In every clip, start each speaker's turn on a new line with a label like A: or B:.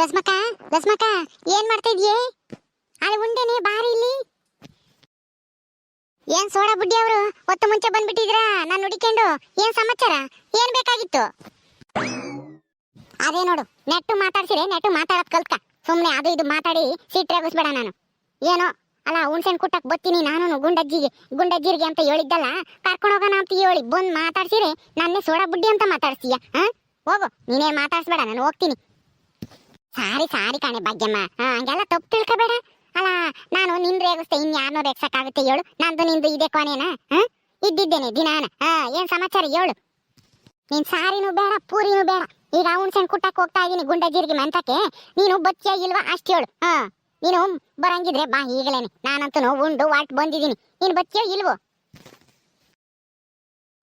A: ಲಸ್ಮಕ್ಕ ಲಸ್ಮಕ್ಕ ಏನ್ ಮಾಡ್ತಾ ಅಲ್ಲಿ ಉಂಡೆನೆ ಬಾರಿ ಇಲ್ಲಿ. ಏನ್ ಸೋಡಾ ಬುಡ್ಡಿ ಅವರು? ಹೊತ್ತು ಮುಂಚೆ ಬಂದ್ಬಿಟ್ಟಿದ್ರಾ? ನಾನು ಹುಡಿಕೊಂಡು. ಏನ್ ಸಮಾಚಾರ? ಏನ್ ಬೇಕಾಗಿತ್ತು? ಅದೇ ನೋಡು, ನೆಟ್ಟು ಮಾತಾಡ್ಸಿರೆ ನೆಟ್ಟು ಮಾತಾಡೋದ್ ಕಲ್ತ್ಕ. ಸುಮ್ನೆ ಅದು ಇದು ಮಾತಾಡಿ ಸಿಟ್ರಾಗಿಸ್ಬೇಡ ನಾನು. ಏನೋ? ಅಲ್ಲ, ಹುಣ್ಸೆನ್ ಕುಟ್ಟಕ್ ಬತ್ತೀನಿ ನಾನು ಗುಂಡಜ್ಜಿಗೆ. ಗುಂಡಜ್ಜಿರಿಗೆ ಅಂತ ಹೇಳಿದ್ದಲ್ಲ, ಕರ್ಕೊಂಡು ಹೋಗೋಣ ಅಂತ ಹೇಳಿ ಬಂದ್ ಮಾತಾಡ್ಸಿರೆ ನನ್ನೇ ಸೋಡಾ ಬುಡ್ಡಿ ಅಂತ ಮಾತಾಡ್ಸ್ತೀಯ, ಹಾ? ಹೋಗು, ನೀನೇ ಮಾತಾಡ್ಸ್ಬೇಡ, ನಾನು ಹೋಗ್ತೀನಿ. ಸಾರಿ ಸಾರಿ ಕಾಣೆ ಭಾಗ್ಯಮ್ಮ. ಹಂಗೆಲ್ಲ ತಪ್ಪು ತಿಳ್ಕೊಬೇಡ. ಅಲ್ಲ, ನಾನು ನಿನ್ ರೇಗಿಸ್ತೆ ಇನ್ ಯಾರನ್ನೋ ರೇಗ್ಸಕ್ಕಾಗುತ್ತೆ ಹೇಳು. ನಂದು ನಿಂದು ಇದೆ ಕೊನೆನಾ? ಇದ್ದಿದ್ದೇನೆ, ದಿನಾನ. ಹಾ ಏನ್ ಸಮಾಚಾರ ಹೇಳು. ನೀನ್ ಸಾರಿನೂ ಬೇಡ, ಪೂರಿನೂ ಬೇಡ. ಈಗ ಹುಣ್ಸೆನ್ ಕುಟ್ಟಕ್ ಹೋಗ್ತಾ ಇದೀನಿ ಗುಂಡಜೀರಿಗೆ ಮಂತಕ್ಕೆ ನೀನು ಬಚ್ಚಿಯ ಇಲ್ವಾ ಅಷ್ಟು ಹೇಳು. ಹ, ನೀನು ಬರಂಗಿದ್ರೆ ಬಾ ಈಗಲೇನೆ. ನಾನಂತೂ ಉಂಡು, ವಾಟ್ ಬಂದಿದ್ದೀನಿ. ನೀನ್ ಬಚ್ಚಿಯೋ ಇಲ್ವೋ?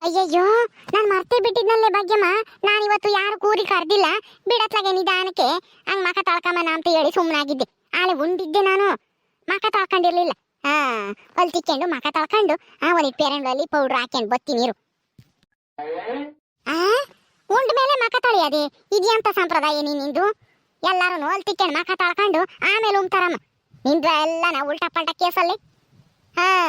A: ಅಯ್ಯಯ್ಯೋ, ನಾನು ಮರ್ತೇ ಬಿಟ್ಟಿದ್ನಲ್ಲೇ ಭಾಗ್ಯಮ್ಮ. ನಾನು ಇವತ್ತು ಯಾರು ಕೂರಿ ಕರ್ದಿಲ್ಲ. ಬಿಡತ್ಲಾಗೆ ನಿಧಾನಕ್ಕೆ. ಹಂಗ್ ಮಕ ತೊಳ್ಕೊಂಬನ ಅಂತ ಹೇಳಿ ಸುಮ್ಮನಾಗಿದ್ದೆ ಆಳೆ ಉಂಡಿದ್ದೆ ನಾನು. ಮಕ ತಾಳ್ಕೊಂಡಿರ್ಲಿಲ್ಲ. ಹಾ ಅಲ್ಲಿ ತಿಕ್ಕೊಂಡು ಮಕ ತಾಳ್ಕೊಂಡು, ಆ ಒಂದಿಟ್ಟು ಪೇರೆಂಡ್ಲಲ್ಲಿ ಪೌಡ್ರ್ ಹಾಕ್ಯಂಡು ಬತ್ತಿ ನೀರು. ಆ, ಉಂಡ ಮೇಲೆ ಮಕ ತೊಳೆಯದೆ. ಇದೆಯಂತ ಸಂಪ್ರದಾಯ ನಿಂದು? ಎಲ್ಲರೂ ಅಲ್ಲಿ ತಿಕ್ಕೊಂಡು ಮಕ ತಾಳ್ಕೊಂಡು, ಆಮೇಲೆ ಉಮ್ತಾರಮ್ಮ ನಿಂದು ಎಲ್ಲ ನಾ ಉಲ್ಟಾ ಪಲ್ಟಾ ಕೇಸಲ್ಲಿ. ಹಾ.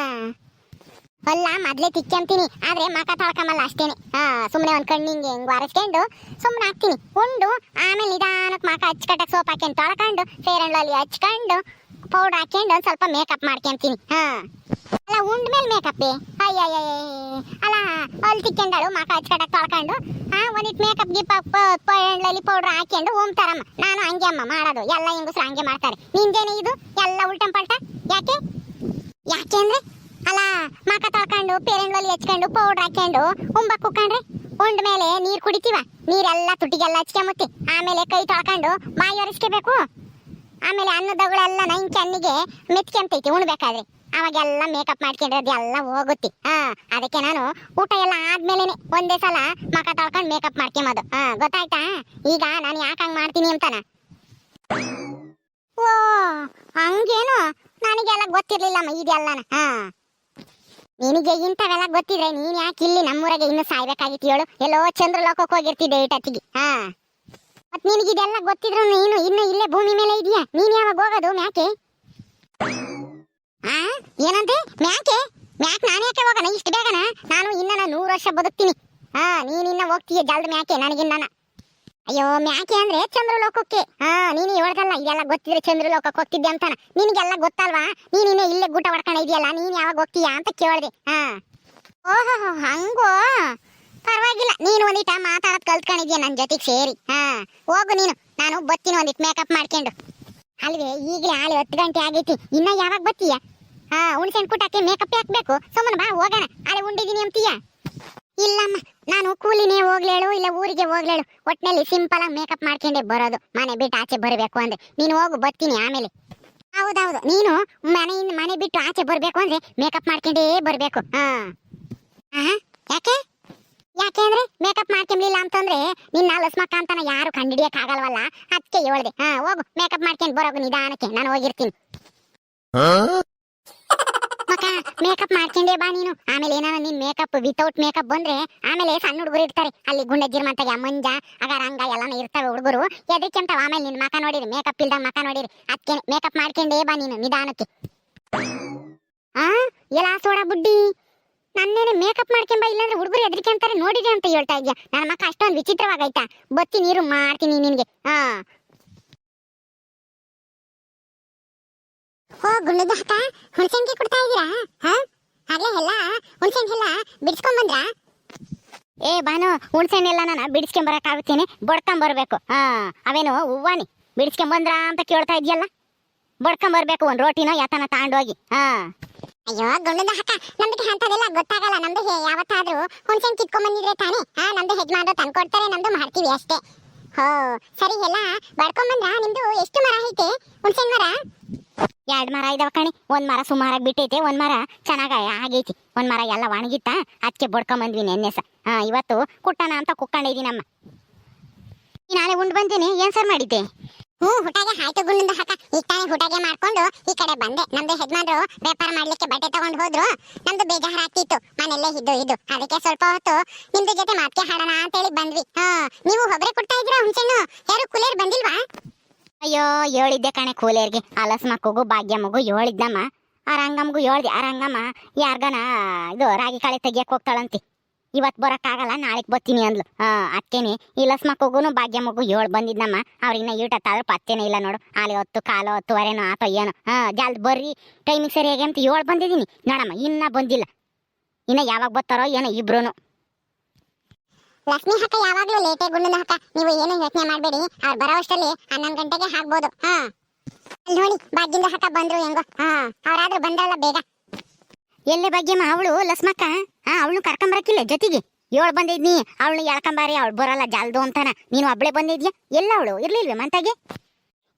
A: ಅಲ್ಲ, ಮೊದ್ಲೇ ತಿಕ್ಕಂತೀನಿ ಆದ್ರೆ ಮಕ ತೊಳ್ಕೊಂಬಲ್ಲ ಅಷ್ಟೇನೆ. ಹಾ ಸುಮ್ಮನೆ ಒಂದ್ ಕಣ್ಣಿಂಗೆ ಹೆಂಗ್ ಒರೆಸ್ಕೊಂಡು ಸುಮ್ಮನೆ ಹಾಕ್ತೀನಿ. ಉಂಡು, ಆಮೇಲೆ ನಿಧಾನಕ್ಕೆ ಮಕ ಹಚ್ಕಟ್ಟಕ್ ಸೋಪ್ ಹಾಕೊಂಡು ತೊಳ್ಕೊಂಡು ಫೇರ್ ಅಂಡ್ ಹಚ್ಕೊಂಡು ಪೌಡರ್ ಹಾಕೊಂಡು ಒಂದ್ ಸ್ವಲ್ಪ ಮೇಕಪ್ ಮಾಡ್ಕೊಂತೀನಿ. ಹಾ. ಅಲ್ಲ, ಉಂಡ ಮೇಲೆ ಮೇಕಪ್ ಅಯ್ಯಯ್ಯ ಅಲ್ಲ ಅಲ್ಲಿ ತಿಕ್ಕಂಡಳು ಮಕ ಹಚ್ಕಟ್ಟಕ್ ತೊಳ್ಕೊಂಡು ಹಾ ಒಂದಿಟ್ಟು ಮೇಕಪ್ ಗಿಪ್ ಪೌಡರ್ಲಿ ಪೌಡರ್ ಹಾಕ್ಯಂಡು ಓಮ್ತಾರಮ್ಮ ನಾನು ಹಂಗೆ ಅಮ್ಮ ಮಾಡೋದು ಎಲ್ಲ ಹೆಂಗಸ್ರು ಹಂಗೆ ಮಾಡ್ತಾರೆ ನಿಂದೇನೆ ಇದು ಎಲ್ಲ ಉಲ್ಟಂ ಪಲ್ಟ ಯಾಕೆ ಯಾಕೆ ಅಂದ್ರೆ ಅಲ್ಲ, ಮಕ ತೊಳ್ಕೊಂಡು ಪೇರೆಂಡ್ಲಲ್ಲಿ ಹಚ್ಕೊಂಡು ಪೌಡರ್ ಹಾಕೊಂಡು ಉಂಬಕ್ ಕುಕ್ಕಂಡ್ರೆ ಉಂಡ ಮೇಲೆ ನೀರು ಕುಡಿತೀವ? ನೀರೆಲ್ಲ ತುಟಿಗೆಲ್ಲ ಹಚ್ಕೊಂಬತ್ತಿ ಆಮೇಲೆ ಕೈ ತೊಳ್ಕೊಂಡು ಬಾಯಿ ಒರೆಸ್ಕೋಬೇಕು. ಆಮೇಲೆ ಅನ್ನದಗಳೆಲ್ಲ ನೈನ್ ಕಣ್ಣಿಗೆ ಮೆತ್ಕೊಂತೈತಿ ಉಣ್ಬೇಕಾದ್ರೆ. ಅವಾಗೆಲ್ಲ ಮೇಕಪ್ ಮಾಡ್ಕೊಂಡಿರೋದು ಎಲ್ಲ ಹೋಗುತ್ತೆ. ಹಾ, ಅದಕ್ಕೆ ನಾನು ಊಟ ಎಲ್ಲ ಆದ್ಮೇಲೆನೆ ಒಂದೇ ಸಲ ಮಕ ತೊಳ್ಕೊಂಡು ಮೇಕಪ್ ಮಾಡ್ಕೊಂಬೋದು. ಹಾ, ಗೊತ್ತಾಯ್ತಾ? ಈಗ ನಾನು ಯಾಕೆ ಹಂಗೆ ಮಾಡ್ತೀನಿ ಅಂತಾನ? ಓ, ಹಂಗೇನು? ನನಗೆಲ್ಲ ಗೊತ್ತಿರ್ಲಿಲ್ಲಮ್ಮ ಇದೆಲ್ಲನ ಹಾ. ನಿನಗೆ ಇಂಥವೆಲ್ಲ ಗೊತ್ತಿದ್ರೆ ನೀನ್ ಯಾಕೆ ಇಲ್ಲಿ ನಮ್ಮೂರಾಗೆ ಇನ್ನು ಸಾಯ್ಬೇಕಾಗಿತ್ತು ಹೇಳು? ಎಲ್ಲೋ ಚಂದ್ರ ಲೋಕಕ್ಕೆ ಹೋಗಿರ್ತಿದ್ದೆ ಇಟ್ಟತ್ತಿಗೆ ಹಾ. ಮತ್ ನಿನಗೆ ಇದೆಲ್ಲ ಗೊತ್ತಿದ್ರು ನೀನು ಇನ್ನು ಇಲ್ಲೇ ಭೂಮಿ ಮೇಲೆ ಇದೀಯಾ? ನೀನ್ ಯಾವಾಗ ಹೋಗೋದು ಮ್ಯಾಕೆ? ಆ? ಏನಂತೆ? ಮ್ಯಾಕೆ? ಮ್ಯಾಕ್ ನಾನು ಯಾಕೆ ಹೋಗೋಣ? ಇಷ್ಟು ಬೇಗನ? ನಾನು ಇನ್ನ ನೂರು ವರ್ಷ ಬದುಕ್ತೀನಿ. ಹಾ ನೀನಿನ್ನ ಹೋಗ್ತೀಯ ಜಲ್ದ ಮ್ಯಾಕೆ? ನನಗಿನ್ನ ಅಯ್ಯೋ, ಮ್ಯಾಕೆ ಅಂದ್ರೆ ಚಂದ್ರ ಲೋಕಕ್ಕೆ? ಹಾ, ನೀನು ಹೇಳ್ದಲ್ಲ ಇದೆಲ್ಲ ಗೊತ್ತಿದ್ರೆ ಚಂದ್ರ ಲೋಕಕ್ಕೆ ಹೋಗ್ತಿದ್ದೆ ಅಂತಾನ. ನಿನಗೆಲ್ಲ ಗೊತ್ತಲ್ವಾ? ನೀನ್ ಇಲ್ಲೇ ಗೂಟ ಹೊಡ್ಕೊಂಡು ಇದೆಯಲ್ಲ, ನೀನು ಯಾವಾಗ ಹೋಗ್ತೀಯಾ ಅಂತ ಕೇಳಿದೆ. ಹಾ. ಓಹೋ ಹಂಗೋ? ಪರವಾಗಿಲ್ಲ, ನೀನು ಒಂದಿಟ ಮಾತಾಡೋದು ಕಲ್ತ್ಕೊಂಡಿದ್ಯಾ ನನ್ನ ಜೊತೆಗೆ ಸೇರಿ. ಹಾ, ಹೋಗು ನೀನು. ನಾನು ಬತ್ತೀನಿ ಒಂದಿಟ್ಟು ಮೇಕಪ್ ಮಾಡ್ಕೊಂಡು. ಅಲ್ವೇ, ಈಗಲೇ ಆಳೆ ಹತ್ತು ಗಂಟೆ ಆಗೈತಿ. ಇನ್ನ ಯಾವಾಗ ಬತ್ತೀಯ? ಹಾ, ಹುಣ್ಸೆನ್ ಕುಟಕ್ಕೆ ಮೇಕಪ್ ಹಾಕ್ಬೇಕು ಸುಮ್ಮನೆ ಬಾ, ಹೋಗೋಣ. ಆಳೆ ಉಂಡಿದೀನಿ ಅಂತೀಯ? ಇಲ್ಲಮ್ಮ, ನಾನು ಕೂಲಿನೇ ಹೋಗ್ಲೇಳು, ಇಲ್ಲ ಊರಿಗೆ ಹೋಗ್ಲೇಳು. ಒಟ್ನಲ್ಲಿ ಸಿಂಪಲ್ ಆಗಿ ಮೇಕಪ್ ಮಾಡ್ಕೊಂಡೆ ಬರೋದು. ಮನೆ ಬಿಟ್ಟು ಆಚೆ ಬರಬೇಕು ಅಂದ್ರೆ. ನೀನು ಹೋಗು, ಬರ್ತೀನಿ ಆಮೇಲೆ. ಹೌದೌದು, ನೀನು ಮನೆಯಿಂದ ಮನೆ ಬಿಟ್ಟು ಆಚೆ ಬರಬೇಕು ಅಂದ್ರೆ ಮೇಕಪ್ ಮಾಡ್ಕೊಂಡೇ ಬರಬೇಕು. ಹಾ. ಯಾಕೆ? ಯಾಕೆ ಅಂದ್ರೆ ಮೇಕಪ್ ಮಾಡ್ಕೊಂಡಿಲ್ಲ ಅಂತಂದ್ರೆ ನಿನ್ನ ಲಸ್ಮಕ್ಕ ಅಂತಾನ ಯಾರು ಕಂಡಿಡಿಯಕ್ ಆಗಲ್ವಲ್ಲ ಅದಕ್ಕೆ ಹೇಳ್ದೆ. ಹಾ, ಹೋಗು ಮೇಕಪ್ ಮಾಡ್ಕೊಂಡು ಬರೋಗು ನಿಧಾನಕ್ಕೆ. ನಾನು ಹೋಗಿರ್ತೀನಿ. ಮಕ್ಕ ಮೇಕಪ್ ಮಾಡ್ಕೊಂಡೆ ಬಾ ನೀನು. ಆಮೇಲೆ ಏನಾರ ನಿನ್ ಮೇಕಪ್ ವಿತೌಟ್ ಮೇಕಪ್ ಬಂದ್ರೆ, ಆಮೇಲೆ ಸಣ್ಣ ಹುಡುಗರು ಇರ್ತಾರೆ. ಅಲ್ಲಿ ಗುಂಡಜ್ಜಿರ್ ಮಂತಾಗ ಮಂಜ ಆಗ ರಂಗ ಎಲ್ಲಾನು ಇರ್ತಾವೆ ಹುಡುಗರು. ಎದಕ್ಕೆಂತಾವ ಆಮೇಲೆ ನಿನ್ ಮಕ ನೋಡಿರಿ ಮೇಕಪ್ ಇಲ್ದ ಮಕ ನೋಡಿರಿ. ಅದಕ್ಕೆ ಮೇಕಪ್ ಮಾಡ್ಕೊಂಡೇ ಬಾ ನೀನು ನಿಧಾನಕ್ಕೆ. ಆ, ಎಲ್ಲ ಸೋಡಾ ಬುಡ್ಡಿ. ನನ್ನೇನೆ ಮೇಕಪ್ ಮಾಡ್ಕೊಂಬ ಇಲ್ಲಾಂದ್ರೆ ಹುಡುಗರು ಎದ್ರಿಕೆ ಅಂತಾರೆ ನೋಡಿದೆ ಅಂತ ಹೇಳ್ತಾ ಇದ್ಯಾ. ನನ್ನ ಮಕ್ಕ ಅಷ್ಟೊಂದು ವಿಚಿತ್ರವಾಗೈತಾ ಬತ್ತಿ ನೀರು ಮಾಡ್ತೀನಿ ನಿನ್ಗೆ. ಹಾ ಓ, ಗುಂಡದ ಅಕ್ಕ ಕೊಡ್ತಾ ಇದೀರಾ? ಹಾ? ಆಗ್ಲೇ ಎಲ್ಲ? ಹುಣ್ಸೆನ್ ಎಲ್ಲ ಬಿಡಿಸ್ಕೊಂಡ್ ಬಂದ್ರಾ? ಏ ಬಾನು ಹುಣ್ಸೆನ್ ಎಲ್ಲ ನಾನು ಬಿಡಿಸ್ಕೊಂಡ್ ಬರಕ್ಕಾಗುತ್ತೇನೆ. ಬಡ್ಕೊಂಡ್ ಬರ್ಬೇಕು. ಹಾ, ಅವೇನು ಹೂವಾನಿ ಬಿಡಿಸ್ಕೊಂಡ್ ಬಂದ್ರ ಅಂತ ಕೇಳ್ತಾ ಇದ್ಯಲ್ಲ? ಬಡ್ಕೊಂಡ್ ಬರ್ಬೇಕು ಒಂದ್ ರೋಟಿನ ಯಾತನ ತಗೊಂಡೋಗಿ ಹಾ. ಅಯ್ಯೋ, ಗುಂಡದ ಹಕ್ಕ ನಮ್ಗೆ ಅಂತದೆಲ್ಲ ಗೊತ್ತಾಗಲ್ಲ. ನಮ್ದು ಯಾವತ್ತಾದ್ರೂ ಹುಣ್ಸೆನ್ ಕಿತ್ಕೊಂಡ್ ಬಂದಿದ್ರೆ ತಾನೇ? ಹಾ, ನಮ್ದು ಯಜಮಾನ್ರು ತಂದ್ಕೊಡ್ತಾರೆ, ನಮ್ದು ಮಾಡ್ತೀವಿ ಅಷ್ಟೇ. ಹೋ, ಸರಿ ಎಲ್ಲ, ಬಡ್ಕೊಂಡ್ ಬಂದ್ರ? ನಿಮ್ದು ಎಷ್ಟು ಮರ ಐತೆ? ಹುಣ್ಸೆನ್ ಮರ? ಎರಡ್ ಮರ ಇದಾವ ಕಣಿ. ಒಂದ್ ಮರ ಸುಮಾರಾಗಿ ಬಿಟ್ಟೈತೆ, ಒಂದ್ ಮರ ಚೆನ್ನಾಗಿ ಆಗೈತಿ. ಒಂದ್ ಮರ ಎಲ್ಲ ಒಣಗಿತ್ತ ಅದಕ್ಕೆ ಬಡ್ಕೊಂಡ್ ಬಂದ್ವಿ ನೆನ್ನೆ ಸರ್ ಹಾ, ಇವತ್ತು ಕುಟ್ಟಣ ಅಂತ ಕುಕ್ಕೊಂಡಿದೀನಮ್ಮ ನಾಳೆ ಉಂಡ್ ಬಂದೀನಿ, ಏನ್ ಸರ್ ಮಾಡಿದ್ದೆ? ಹ್ಞೂ ಹುಟಾಗೆ ಆಯ್ತು ಗುಂಡಿಂದ ಹಾಕ ಈಗ ತಾನೇ ಹುಟಾಗೆ ಮಾಡ್ಕೊಂಡು ಈ ಕಡೆ ಬಂದೆ. ನಮ್ದು ಹೆಜ್ಮಾನ್ರು ವ್ಯಾಪಾರ ಮಾಡ್ಲಿಕ್ಕೆ ಬಟ್ಟೆ ತಗೊಂಡು ಹೋದ್ರು. ನಮ್ದು ಬೇಜಾರ ಆಗ್ತಿತ್ತು. ಮನೆಯಲ್ಲೇ ಇದ್ದು ಇದು ಅದಕ್ಕೆ ಸ್ವಲ್ಪ ಹೊತ್ತು ನಿಮ್ದು ಜೊತೆ ಮಾತ್ಕೆ ಹಾಡೋಣ ಅಂತೇಳಿ ಬಂದ್ವಿ. ಹಾ, ನೀವು ಹೊಬ್ರೆ ಕೊಡ್ತಾ ಇದ್ದೀರಾ ಹುಣ್ಸೆಣ್ಣು? ಯಾರು ಕುಲೇರ್ ಬಂದಿಲ್ವಾ? ಅಯ್ಯೋ ಹೇಳಿದ್ದೆ ಕಣೆ ಕೂಲಿಯರ್ಗೆ ಅಲಸ್ ಮಕ್ಕಗೂ ಭಾಗ್ಯ ಮಗು ಹೇಳಿದ್ನಮ್ಮ ಆ ರಂಗಮ್ಮಗೂ ಹೇಳ್ದೆ ಆ ರಂಗಮ್ಮ ಯಾರ್ಗನ ಇದು ರಾಗಿ ಕಾಳೆ ತೆಗಿಯಕ್ ಹೋಗ್ತಾಳಂತಿ. ಇವತ್ತು ಬರೋಕ್ಕಾಗಲ್ಲ, ನಾಳೆಗೆ ಬರ್ತೀನಿ ಅಂದ್ಲು. ಹಾ ಅಕ್ಕೇನಿ ಈ ಲಸ್ ಮಕ್ಕಗೂ ಭಾಗ್ಯ ಮಗು ಹೇಳ್ ಬಂದಿದ್ನಮ್ಮ. ಅವ್ರಿನ್ನ ಈಟತ್ತಾದ್ರೆ ಪತ್ತೇನೆ ಇಲ್ಲ ನೋಡು. ಅಲ್ಲಿ ಹೊತ್ತು, ಕಾಲು ಹೊತ್ತುವರೆನೋ ಆತ ಏನೋ. ಹಾ, ಜಲ್ದಿ ಬರ್ರಿ. ಟೈಮಿಗೆ ಸರಿಯಾಗಿ ಅಂತ ಹೇಳ್ ಬಂದಿದ್ದೀನಿ. ನೋಡಮ್ಮ, ಇನ್ನ ಬಂದಿಲ್ಲ. ಇನ್ನ ಯಾವಾಗ ಬರ್ತಾರೋ ಏನೋ ಇಬ್ರು ಲಕ್ಷ್ಮಿ ಹಕ್ಕ ಯಾವಾಗ್ಲೂ ಲೇಟೇ ಗುಂಡನ ಹಕ್ಕ. ನೀವು ಏನು ಯೋಚನೆ ಮಾಡಬೇಡಿ. ಅವ್ರು ಬರೋ ಅಷ್ಟರಲ್ಲಿ ಹನ್ನೊಂದು ಗಂಟೆಗೆ ಹಾಕ್ಬೋದು ಹಾ. ಅಲ್ಲಿ ನೋಡಿ ಭಾಗ್ಯದ ಹಕ್ಕ ಬಂದ್ರು ಹೆಂಗೋ. ಹಾ. ಅವರಾದ್ರೂ ಬಂದ್ರಲ್ಲ ಬೇಗ. ಎಲ್ಲಿ ಭಾಗ್ಯಮ್ಮ? ಅವಳು ಲಸ್ಮಕ್ಕ? ಹಾ ಅವಳು ಕರ್ಕೊಂಬರಕ್ಕಿಲ್ಲ ಜೊತೆಗೆ. ಏಳು ಬಂದಿದ್ನಿ. ಅವಳು ಎಳ್ಕೊಂಬಾರಿ ಅವಳು ಬರಲ್ಲ ಜಲ್ದು ಅಂತಾನ. ನೀನು ಒಬ್ಳೆ ಬಂದಿದ್ಯಾ? ಎಲ್ಲ ಅವಳು ಇರ್ಲಿಲ್ವೇ ಮಂತಾಗೆ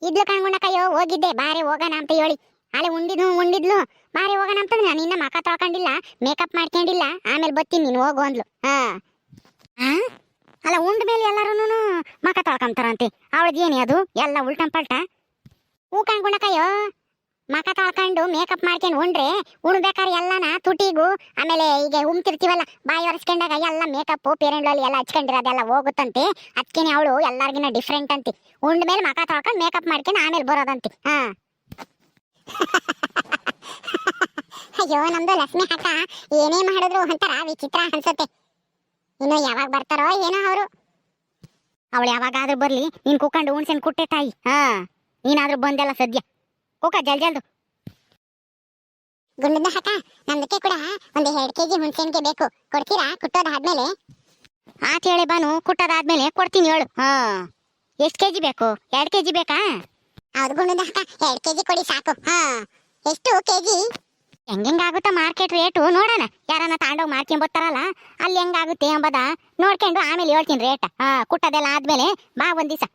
A: ಇದ್ಲು ಕಾಣ್ಕೊಂಡಕ್ಕಯ್ಯೋ ಹೋಗಿದ್ದೆ. ಬಾರಿ ಹೋಗೋಣ ಅಂತ ಹೇಳಿ. ಅಲ್ಲಿ ಉಂಡಿದ್ನು ಉಂಡಿದ್ಲು. ಬಾರಿ ಹೋಗೋಣ ಅಂತಂದ್ರೆ ನಾನು ಇನ್ನ ಮಕ ತೊಳ್ಕೊಂಡಿಲ್ಲ. ಮೇಕಪ್ ಮಾಡ್ಕೊಂಡಿಲ್ಲ. ಆಮೇಲೆ ಬತ್ತಿ ನೀನು ಹೋಗು ಅಂದ್ಲು. ಹಾ? ಅಲ್ಲ, ಉಂಡ ಮೇಲೆ ಎಲ್ಲರೂ ಮಕ ತೊಳ್ಕೊಂತಾರಂತೆ ಅವಳದೇನಿ ಅದು? ಎಲ್ಲ ಉಲ್ಟಂ ಪಲ್ಟ? ಹೂ ಗುಣಕಯ್ಯೋ? ಮಕ ತೊಳ್ಕೊಂಡು ಮೇಕಪ್ ಮಾಡ್ಕೊಂಡು ಉಂಡ್ರೆ ಉಣ್ಬೇಕಾದ್ರೆ ಎಲ್ಲನ ತುಟಿಗೂ, ಆಮೇಲೆ ಈಗ ಉಮ್ತಿರ್ತೀವಲ್ಲ, ಬಾಯಿ ಒರೆಸ್ಕೊಂಡಾಗ ಎಲ್ಲ ಮೇಕಪ್ ಪೇರೆಂಡ್ಲಲ್ಲಿ ಎಲ್ಲ ಹಚ್ಕೊಂಡಿರೋದೆಲ್ಲ ಹೋಗುತ್ತಂತೆ. ಅದಕ್ಕೇನೆ ಅವಳು ಎಲ್ಲರಿಗಿನ ಡಿಫ್ರೆಂಟ್ ಅಂತೆ ಉಂಡ ಮೇಲೆ ಮಕ ತೊಳ್ಕೊಂಡು ಮೇಕಪ್ ಮಾಡ್ಕೊಂಡು ಆಮೇಲೆ ಬರೋದಂತೆ. ಹಾ. ಅಯ್ಯೋ, ನಮ್ದು ಲಕ್ಷ್ಮಿ ಅಕ್ಕ ಏನೇ ಮಾಡಿದ್ರು ಒಂಥರ ವಿಚಿತ್ರ ಅನ್ಸುತ್ತೆ. ಇನ್ನು ಯಾವಾಗ ಬರ್ತಾರೋ ಏನೋ ಅವರು. ಅವಳು ಯಾವಾಗಾದ್ರೂ ಬರ್ಲಿ ನೀನ್ ಕುಕ್ಕಂಡು ಉಣ್ಸೆನ್ ಕುಟ್ಟೆ ತಾಯಿ. ಹಾ ನೀನಾದ್ರೂ ಬಂದೆಲ್ಲ ಸದ್ಯ. ಕುಕ್ಕ ಜಲ್ ಜಲ್ದು. ಗುಂಡದ ಹಾಕ ನಮ್ದಕ್ಕೆ ಕೂಡ ಒಂದು ಎರಡು ಕೆಜಿ ಹುಣಸೆನ್ಗೆ ಬೇಕು. ಕೊಡ್ತೀರಾ? ಕುಟ್ಟೋದಾದ್ಮೇಲೆ ಆತ ಹೇಳಿ ಬಾನು ಕುಟ್ಟೋದಾದ್ಮೇಲೆ ಕೊಡ್ತೀನಿ ಹೇಳು. ಹಾ ಎಷ್ಟು ಕೆಜಿ ಬೇಕು? ಎರಡು ಕೆಜಿ ಬೇಕಾ? ಹೌದು ಗುಂಡದ ಹಾಕ ಎರಡು ಕೆಜಿ ಕೊಡಿ ಸಾಕು. ಹಾ ಎಷ್ಟು ಕೆಜಿ? ಹೆಂಗಾಗುತ್ತಾ ಮಾರ್ಕೆಟ್ ರೇಟು ನೋಡೋಣ. ಯಾರನ್ನ ತಾಂಡೋಗಿ ಮಾಡ್ಕೊಂಡ್ ಬರ್ತಾರಲ್ಲ ಅಲ್ಲಿ ಹೆಂಗಾಗುತ್ತೆ ಎಂಬದ ನೋಡ್ಕೊಂಡು ಆಮೇಲೆ ಹೇಳ್ತೀನಿ ರೇಟ್. ಹಾ ಕುಟ್ಟದೆಲ್ಲ ಆದ್ಮೇಲೆ ಬಾ ಒಂದ್ ದಿವಸ.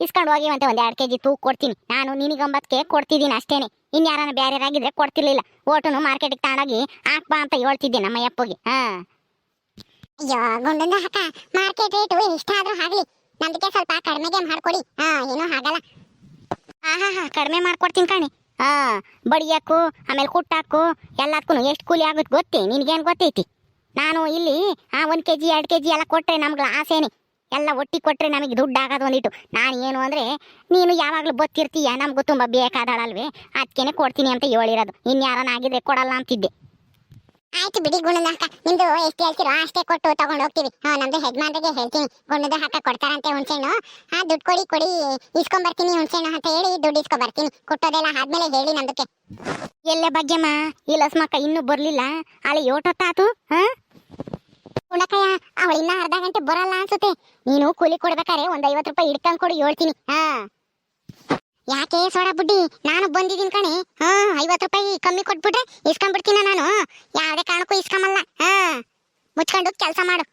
A: ಇಸ್ಕೊಂಡು ಹೋಗಿ ಅಂತ ಒಂದ್ ಎರಡು ಕೆಜಿ ತೂಕ ಕೊಡ್ತೀನಿ. ನಾನು ನಿನಗೊಂಬತ್ಕೆ ಕೊಡ್ತಿದ್ದೀನಿ ಅಷ್ಟೇನೆ. ಇನ್ ಯಾರನ್ನ ಬೇರೆಯವರಾಗಿದ್ರೆ ಕೊಡ್ತಿರ್ಲಿಲ್ಲ. ಓಟುನು ಮಾರ್ಕೆಟಿಗೆ ತಾಂಡೋಗಿ ಹಾಕ್ಬಾ ಅಂತ ಹೇಳ್ತಿದ್ದೆ ನಮ್ಮ ಯಪ್ಪಗೆ ಹಾ ಅಯ್ಯೋ ಗುಂಡಂದ ಹಾಕ. ಮಾರ್ಕೆಟ್ ರೇಟು ಇಷ್ಟ ಆದ್ರೂ ಆಗಲಿ ನಮ್ದಕ್ಕೆ ಸ್ವಲ್ಪ ಕಡಿಮೆಗೆ ಮಾಡ್ಕೊಡಿ ಹಾ ಏನೂ ಆಗಲ್ಲ ಹಾ ಹಾ ಹಾ ಕಡಿಮೆ ಮಾಡ್ಕೊಡ್ತೀನಿ ಕಣಿ. ಹಾ ಬಡಿಯಾಕು ಆಮೇಲೆ ಕುಟ್ಟಾಕು ಎಲ್ಲದಕ್ಕೂ ಎಷ್ಟು ಕೂಲಿ ಆಗುತ್ತೆ ಗೊತ್ತೇ? ನಿನ್ಗೇನು ಗೊತ್ತೈತಿ? ನಾನು ಇಲ್ಲಿ, ಆ, ಒಂದು ಕೆ ಜಿ ಎರಡು ಕೆ ಜಿ ಎಲ್ಲ ಕೊಟ್ಟರೆ ನಮ್ಗೆ ಆಸೆನೆ. ಎಲ್ಲ ಒಟ್ಟಿಗೆ ಕೊಟ್ಟರೆ ನಮಗೆ ದುಡ್ಡು ಆಗೋದು ಒಂದಿಟ್ಟು. ನಾನು ಏನು ಅಂದರೆ, ನೀನು ಯಾವಾಗಲೂ ಗೊತ್ತಿರ್ತೀಯ ನಮಗೂ ತುಂಬ ಬೇಕಾದಳಲ್ವೇ ಅದಕ್ಕೇನೆ ಕೊಡ್ತೀನಿ ಅಂತ ಹೇಳಿರೋದು. ಇನ್ಯಾರನ್ನ ಆಗಿದ್ರೆ ಕೊಡಲ್ಲ ಅಂತಿದ್ದೆ. ಆಯ್ತು ಬಿಡಿ ಗುಣದ ಹಾಕ ನಿಮ್ದು ಎಷ್ಟು ಹೇಳ್ತೀರೋ ಅಷ್ಟೇ ಕೊಟ್ಟು ತಗೊಂಡು ಹೋಗ್ತೀವಿ. ಹಾ ನಮ್ದು ಹೆಜ್ಮಾನ್ರಿಗೆ ಹೇಳ್ತೀನಿ. ಗುಣದ ಹಾಕ ಕೊಡ್ತಾರಂತೆ ಹುಣ್ಸೆಣ್ಣು. ಹಾ ದುಡ್ಡು ಕೊಡಿ ಕೊಡಿ. ಇಸ್ಕೊಂಬರ್ತೀನಿ ಹುಣ್ಸೆಣ್ಣು ಅಂತ ಹೇಳಿ ದುಡ್ಡು ಇಸ್ಕೊಂಬರ್ತೀನಿ. ಕೊಟ್ಟೋದೆಲ್ಲ ಆದ್ಮೇಲೆ ಹೇಳಿ ನಮ್ದಕ್ಕೆ ಎಲ್ಲ ಭಾಗ್ಯಮ್ಮ ಈ ಲಸ್ಮಕ್ಕ ಇನ್ನೂ ಬರ್ಲಿಲ್ಲ. ಅಲ್ಲಿ ಯೋಟೊತ್ತಾತು ಹಾ? ಉಣಕಯ್ಯ ಅವಳು ಇನ್ನ ಅರ್ಧ ಗಂಟೆ ಬರಲ್ಲ ಅನ್ಸುತ್ತೆ. ನೀನು ಕೂಲಿ ಕೊಡ್ಬೇಕಾರೆ ಒಂದ್ ಐವತ್ತು ರೂಪಾಯಿ ಇಡ್ಕೊಂಡು ಕೊಡು ಹೇಳ್ತೀನಿ. ಹಾ. ಯಾಕೆ ಸೋಡಾ ಬುಡ್ಡಿ? ನಾನು ಬಂದಿದ್ದೀನಿ ಕಣೆ. ಹಾ, ಐವತ್ತು ರೂಪಾಯಿ ಕಮ್ಮಿ ಕೊಟ್ಬಿಟ್ರೆ ಇಸ್ಕೊಂಡ್ಬಿಡ್ತೀನ ನಾನು. ಯಾವುದೇ ಕಾರಣಕ್ಕೂ ಇಸ್ಕೊಂಬಲ್ಲ. ಹಾ, ಮುಚ್ಕೊಂಡು ಕೆಲಸ ಮಾಡು.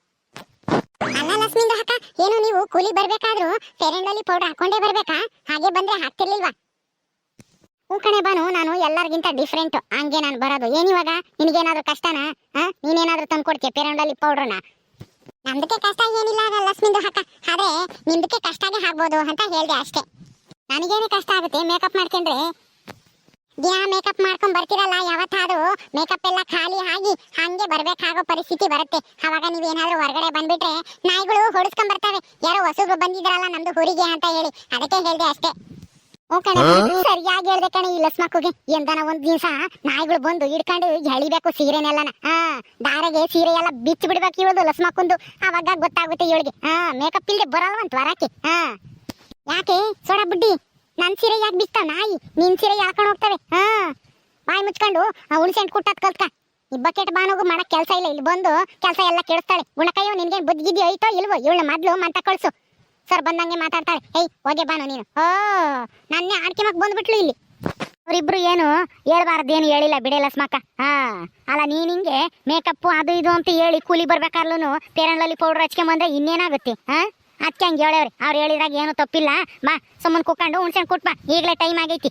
A: ಅಲ್ಲ ಲಕ್ಷ್ಮೀಂದ್ರ ಹಾಕ ಏನು ನೀವು ಕೂಲಿ ಬರ್ಬೇಕಾದ್ರೂ ಫೆರೆಂಡಲ್ಲಿ ಪೌಡರ್ ಹಾಕೊಂಡೇ ಬರ್ಬೇಕಾ? ಹಾಗೆ ಬಂದ್ರೆ ಹಾಕ್ತಿರ್ಲಿಲ್ವಾ? ಹ್ಞೂ ಕಣೆ ಬಾನು ನಾನು ಎಲ್ಲರಿಗಿಂತ ಡಿಫ್ರೆಂಟ್ ಹಂಗೆ ನಾನು ಬರೋದು. ಏನಿವಾಗ ನಿನಗೇನಾದ್ರೂ ಕಷ್ಟನಾ? ಹಾ, ನೀನೇನಾದ್ರೂ ತಂದ್ಕೊಡ್ತೀಯ ಪೇರಂಡಲ್ಲಿ ಪೌಡ್ರನ್ನ ನಮ್ದಕ್ಕೆ ಕಷ್ಟ ಏನಿಲ್ಲ ಲಕ್ಷ್ಮೀಂದ್ರ ಹಾಕ ಆದ್ರೆ ನಿಮ್ದಕ್ಕೆ ಕಷ್ಟಗೆ ಆಗ್ಬೋದು ಅಂತ ಹೇಳ್ದೆ ಅಷ್ಟೇ. ನನಗೇನೆ ಕಷ್ಟ ಆಗುತ್ತೆ? ಮೇಕಪ್ ಮಾಡ್ಕೊಂಡ್ರೆ? ದಿನ ಮೇಕಪ್ ಮಾಡ್ಕೊಂಡ್ ಬರ್ತಿರಲ್ಲ ಯಾವತ್ತಾದ್ರೂ ಮೇಕಪ್ ಎಲ್ಲ ಖಾಲಿ ಆಗಿ ಹಂಗೆ ಬರ್ಬೇಕಾಗೋ ಪರಿಸ್ಥಿತಿ ಬರುತ್ತೆ. ಅವಾಗ ನೀವೇನಾದ್ರೂ ಹೊರಗಡೆ ಬಂದ್ಬಿಟ್ರೆ ನಾಯಿಗಳು ಹೊಡಿಸ್ಕೊಂಡ್ ಬರ್ತವೆ. ಯಾರೋ ಹೊಸಬ್ರು ಬಂದಿದ್ರಲ್ಲ ನಮ್ದು ಹುರಿಗೆ ಅಂತ ಹೇಳಿ. ಅದಕ್ಕೆ ಹೇಳ್ದೆ ಅಷ್ಟೇ. ಸರಿಯಾಗಿ ಹೇಳ್ದೆ ಕಣೆ ಈ ಲಸ್ಮಕ್ಕುಗೆ. ಎಂದನ ಒಂದ್ ದಿವಸ ನಾಯಿಗಳು ಬಂದು ಹಿಡ್ಕೊಂಡು ಎಳಿಬೇಕು ಸೀರೆನೆಲ್ಲನ. ಹಾ ದಾರೆಗೆ ಸೀರೆ ಎಲ್ಲ ಬಿಚ್ಚಿ ಬಿಡ್ಬೇಕು ಇವಳು ಲಸ್ಮಕ್ಕೊಂದು. ಅವಾಗ ಗೊತ್ತಾಗುತ್ತೆ ಇವಳಿಗೆ. ಹಾ ಮೇಕಪ್ ಇಲ್ದೆ ಬರಲ್ವಂತ ವರಕ್ಕೆ. ಹಾ. ಯಾಕೆ? ಸೋಡ ಬುಡ್ಡಿ. ನನ್ ಸೀರೆ ಯಾಕೆ ಬಿತ್ತ ನಾಯಿ? ನಿನ್ ಸೀರೆ ಎಳ್ಕೊಂಡು ಹೋಗ್ತವೆ. ಹಾ. ಬಾಯಿ ಮುಚ್ಕೊಂಡು ಹುಣ್ಸೆಂಟ್ ಕುಟ್ಟದ್ ಕಲ್ಕ ಈ ಬಕೆಟ್ ಬಾನೋಗು ಮಾಡಕ್ ಕೆಲಸ ಇಲ್ಲ. ಇಲ್ಲಿ ಬಂದು ಕೆಲಸ ಎಲ್ಲ ಕೆಡಿಸ್ತಾಳೆ ಗುಣಕಯ್ಯೋ ನಿನ್ಗೇನ್ ಬುದ್ಧಿಗಿದ್ದಿ ಐತೋ ಇಲ್ವೋ? ಇವಳು ಮೊದ್ಲು ಮಂತ ಕಳ್ಸು. ಸರ್ ಬಂದಂಗೆ ಮಾತಾಡ್ತಾಳೆ. ಏಯ್ ಹೋಗೆ ಬಾನು ನೀನು. ಓ ನನ್ನೇ ಆಡ್ಕೆಮಕ್ ಬಂದ್ಬಿಟ್ಲು ಇಲ್ಲಿ. ಅವರಿಬ್ರು ಏನು ಹೇಳ್ಬಾರ್ದೇನು ಹೇಳಿಲ್ಲ, ಬಿಡಿಲ್ಲ ಸ್ಮಕ್ಕ. ಹಾ. ಅಲ್ಲ, ನೀನ್ ಹಿಂಗೆ ಮೇಕಪ್ ಅದು ಇದು ಅಂತ ಹೇಳಿ ಕೂಲಿ ಬರ್ಬೇಕಾರ್ಲೂ ಪೇರಣ್ಲಲ್ಲಿ ಪೌಡರ್ ಹಚ್ಕೊಂಬಂದ್ರೆ ಇನ್ನೇನಾಗುತ್ತೆ? ಹಾ? ಅದಕ್ಕೆ ಹಂಗೆ ಹೇಳವ್ರಿ. ಅವ್ರು ಹೇಳಿದಾಗ ಏನು ತಪ್ಪಿಲ್ಲ. ಬಾ, ಸುಮ್ಮನೆ ಕುಕ್ಕೊಂಡು ಹುಣ್ಸೆಣ್ಣು ಕೊಟ್ಬಾ ಈಗಲೇ ಟೈಮ್ ಆಗೈತಿ.